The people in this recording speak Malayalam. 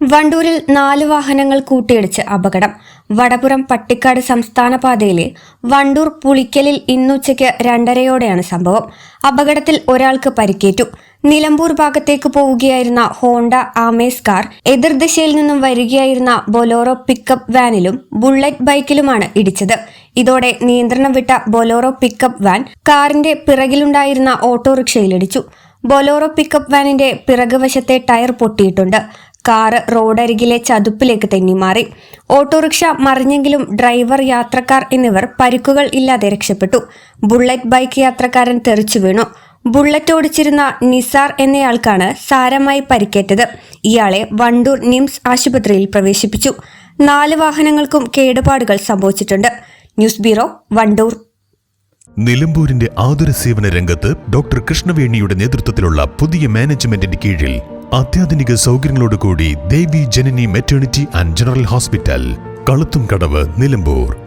വണ്ടൂരിൽ നാല് വാഹനങ്ങൾ കൂട്ടിയിടിച്ച് അപകടം. വടപുരം പട്ടിക്കാട് സംസ്ഥാന പാതയിലെ വണ്ടൂർ പുളിക്കലിൽ ഇന്നുച്ചയ്ക്ക് രണ്ടരയോടെയാണ് സംഭവം. അപകടത്തിൽ ഒരാൾക്ക് പരിക്കേറ്റു. നിലമ്പൂർ ഭാഗത്തേക്ക് പോവുകയായിരുന്ന ഹോണ്ട ആമേസ് കാർ എതിർദിശയിൽ നിന്നും വരികയായിരുന്ന ബൊലോറോ പിക്കപ്പ് വാനിലും ബുള്ളറ്റ് ബൈക്കിലുമാണ് ഇടിച്ചത്. ഇതോടെ നിയന്ത്രണം വിട്ട ബൊലോറോ പിക്കപ്പ് വാൻ കാറിന്റെ പിറകിലുണ്ടായിരുന്ന ഓട്ടോറിക്ഷയിലിടിച്ചു ബൊലോറോ പിക്കപ്പ് വാനിന്റെ പിറകുവശത്തെ ടയർ പൊട്ടിയിട്ടുണ്ട്. കാറ് റോഡരികിലെ ചതുപ്പിലേക്ക് തെന്നിമാറി. ഓട്ടോറിക്ഷ മറിഞ്ഞെങ്കിലും ഡ്രൈവർ യാത്രക്കാർ എന്നിവർ പരിക്കുകൾ ഇല്ലാതെ രക്ഷപ്പെട്ടു. ബുള്ളറ്റ് ബൈക്ക് യാത്രക്കാരൻ തെറിച്ചു വീണു. ബുള്ളറ്റ് ഓടിച്ചിരുന്ന നിസാർ എന്നയാൾക്കാണ് സാരമായി പരിക്കേറ്റത്. ഇയാളെ വണ്ടൂർ നിംസ് ആശുപത്രിയിൽ പ്രവേശിപ്പിച്ചു. നാല് വാഹനങ്ങൾക്കും കേടുപാടുകൾ സംഭവിച്ചിട്ടുണ്ട്. News bureau Wandoor. നിലമ്പൂരിന്റെ ആതുര സേവന രംഗത്ത് ഡോക്ടർ കൃഷ്ണവേണിയുടെ നേതൃത്വത്തിലുള്ള പുതിയ മാനേജ്മെന്റിന്റെ കീഴിൽ അത്യാധുനിക സൗകര്യങ്ങളോടുകൂടി Devi Janani maternity and general hospital കളുത്തും Kadavu Nilambur.